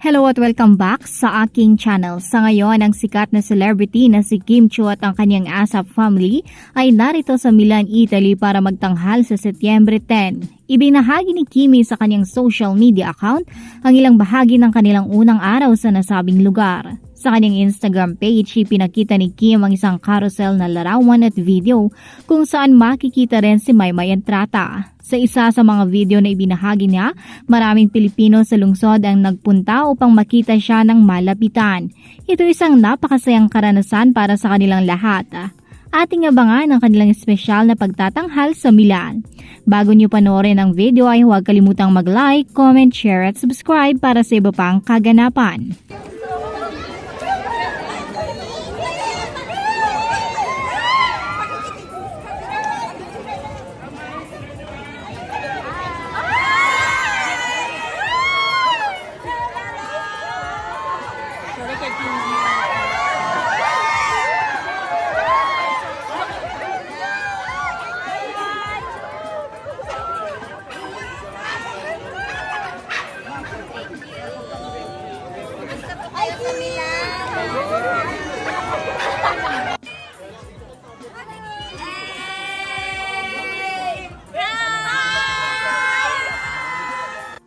Hello at welcome back sa aking channel. Sa ngayon, ang sikat na celebrity na si Kim Chu at ang kanyang ASAP family ay narito sa Milan, Italy para magtanghal sa Setyembre 10. Ibinahagi ni Kimi sa kanyang social media account ang ilang bahagi ng kanilang unang araw sa nasabing lugar. Sa kanyang Instagram page, ipinakita ni Kim ang isang carousel na larawan at video kung saan makikita rin si Maymay Entrata. Sa isa sa mga video na ibinahagi niya, maraming Pilipino sa lungsod ang nagpunta upang makita siya ng malapitan. Ito isang napakasayang karanasan para sa kanilang lahat. Ating abangan ang kanilang espesyal na pagtatanghal sa Milan. Bago niyo panoorin ang video ay huwag kalimutang mag-like, comment, share at subscribe para sa iba pang kaganapan. Ay,